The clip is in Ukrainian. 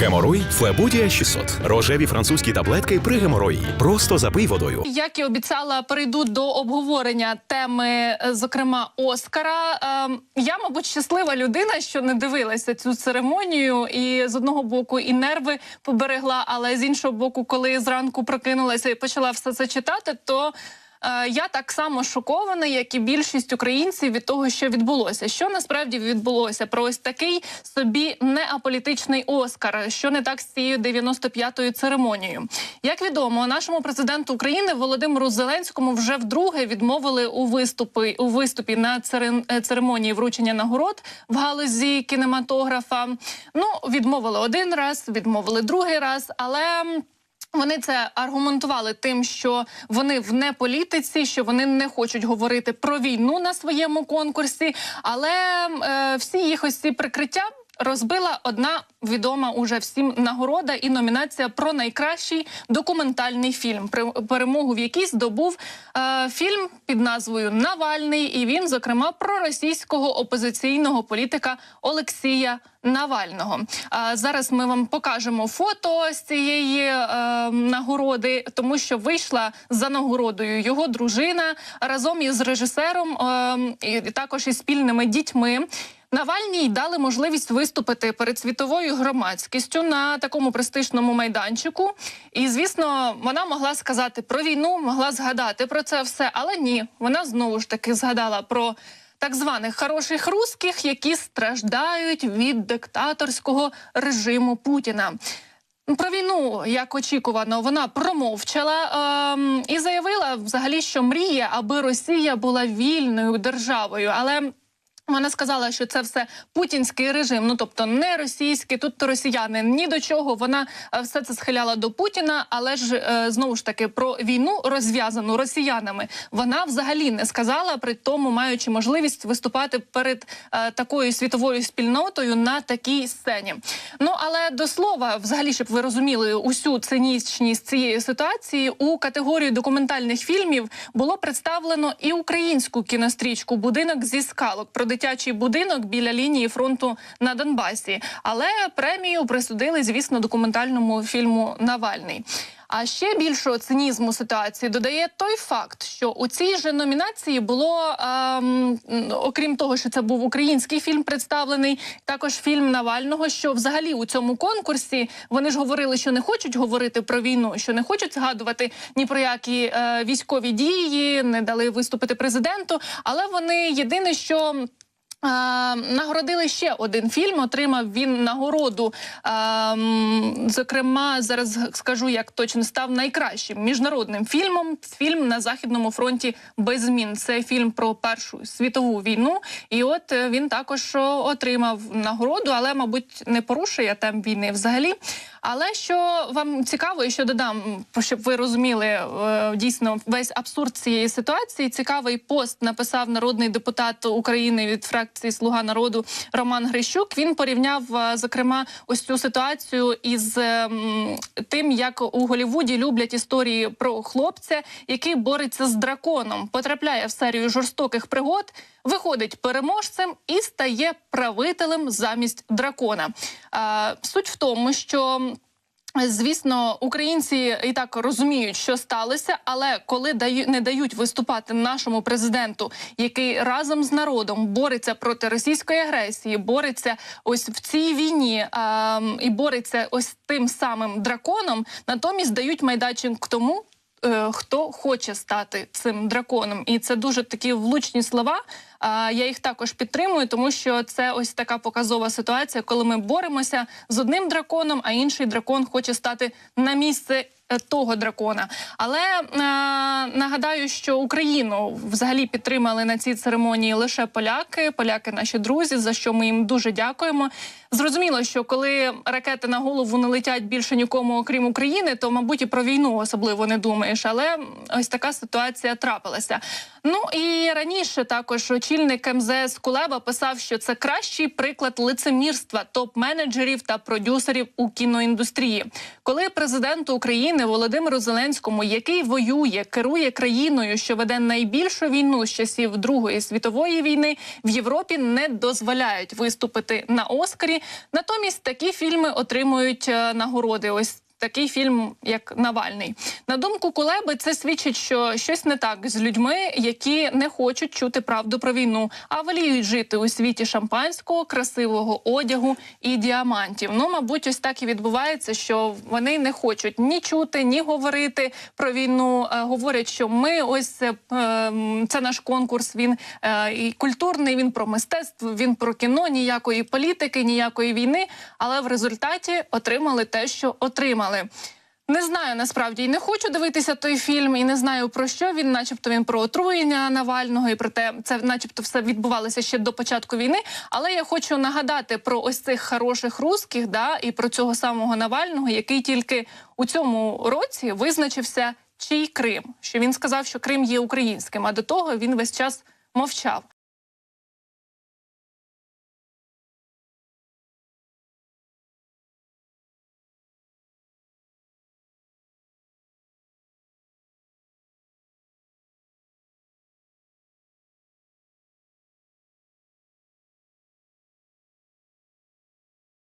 Геморой Флебудія 600. Рожеві французькі таблетки при геморої. Просто запий водою. Як і обіцяла, перейду до обговорення теми, е, зокрема Оскара. Ем, Я, мабуть, щаслива людина, що не дивилася цю церемонію, і з одного боку і нерви поберегла, але з іншого боку, коли зранку прокинулася і почала все це читати, то я так само шокована, як і більшість українців від того, що відбулося. Що насправді відбулося про ось такий собі неаполітичний Оскар, що не так з цією 95-ю церемонією. Як відомо, нашому президенту України Володимиру Зеленському вже вдруге відмовили у виступи у виступі на е, церемонії вручення нагород в галузі кінематографа. Ну відмовили один раз, відмовили другий раз, але. Вони це аргументували тим, що вони в неполітиці, що вони не хочуть говорити про війну на своєму конкурсі, але е, всі їх ось ці прикриття. Розбила одна відома уже всім нагорода і номінація про найкращий документальний фільм, при- перемогу в якій здобув е, фільм під назвою Навальний, і він, зокрема, про російського опозиційного політика Олексія Навального. А зараз ми вам покажемо фото з цієї е, нагороди, тому що вийшла за нагородою його дружина разом із режисером е, і також із спільними дітьми. Навальній дали можливість виступити перед світовою громадськістю на такому престижному майданчику. І звісно, вона могла сказати про війну, могла згадати про це все, але ні, вона знову ж таки згадала про так званих хороших русських, які страждають від диктаторського режиму Путіна. Про війну, як очікувано, вона промовчала ем, і заявила взагалі, що мріє, аби Росія була вільною державою. Але вона сказала, що це все путінський режим, ну тобто не російський. Тут росіяни ні до чого. Вона е, все це схиляла до Путіна, але ж е, знову ж таки про війну розв'язану росіянами вона взагалі не сказала, при тому маючи можливість виступати перед е, такою світовою спільнотою на такій сцені. Ну але до слова, взагалі, щоб ви розуміли усю цинічність цієї ситуації, у категорію документальних фільмів було представлено і українську кінострічку Будинок зі скалок про дитячий будинок біля лінії фронту на Донбасі. Але премію присудили, звісно, документальному фільму Навальний. А ще більшого цинізму ситуації додає той факт, що у цій же номінації було ем, окрім того, що це був український фільм представлений, також фільм Навального. Що взагалі у цьому конкурсі вони ж говорили, що не хочуть говорити про війну, що не хочуть згадувати ні про які е, військові дії, не дали виступити президенту. Але вони єдине, що. Нагородили ще один фільм. Отримав він нагороду. Зокрема, зараз скажу, як точно став найкращим міжнародним фільмом. Фільм на західному фронті без змін. Це фільм про першу світову війну. І от е, він також отримав нагороду, але, мабуть, не порушує тем війни взагалі. Але що вам цікаво, і що додам, щоб ви розуміли е, дійсно весь абсурд цієї ситуації. Цікавий пост написав народний депутат України від фракції Слуга народу Роман Грищук. Він порівняв е, зокрема ось цю ситуацію із е, тим, як у Голівуді люблять історії про хлопця, який бореться з драконом, потрапляє в серію жорстоких пригод. Виходить переможцем і стає правителем замість дракона. А, суть в тому, що Звісно, українці і так розуміють, що сталося, але коли даю, не дають виступати нашому президенту, який разом з народом бореться проти російської агресії, бореться ось в цій війні а, і бореться ось тим самим драконом, натомість дають майданчик тому. е, Хто хоче стати цим драконом, і це дуже такі влучні слова. Я їх також підтримую, тому що це ось така показова ситуація, коли ми боремося з одним драконом, а інший дракон хоче стати на місце. е, Того дракона, але е, нагадаю, що Україну взагалі підтримали на цій церемонії лише поляки, поляки наші друзі, за що ми їм дуже дякуємо. Зрозуміло, що коли ракети на голову не летять більше нікому, окрім України, то мабуть і про війну особливо не думаєш. Але ось така ситуація трапилася. Ну і раніше також очільник МЗС Кулеба писав, що це кращий приклад лицемірства топ-менеджерів та продюсерів у кіноіндустрії. Коли президенту України Володимиру Зеленському, який воює, керує країною, що веде найбільшу війну з часів Другої світової війни, в Європі не дозволяють виступити на Оскарі. Натомість такі фільми отримують е, нагороди. Ось такий фільм, як Навальний. На думку Кулеби, це свідчить, що щось не так з людьми, які не хочуть чути правду про війну, а воліють жити у світі шампанського, красивого одягу і діамантів. Ну, мабуть, ось так і відбувається, що вони не хочуть ні чути, ні говорити про війну. Е, Говорять, що ми ось е, м, це наш конкурс. Він е, і культурний, він про мистецтво, він про кіно, ніякої політики, ніякої війни. Але в результаті отримали те, що отримали. Не знаю насправді і не хочу дивитися той фільм, і не знаю про що він, начебто він про отруєння Навального, і про те, це, начебто, все відбувалося ще до початку війни. Але я хочу нагадати про ось цих хороших русських, да, і про цього самого Навального, який тільки у цьому році визначився чий Крим. Що він сказав, що Крим є українським, а до того він весь час мовчав.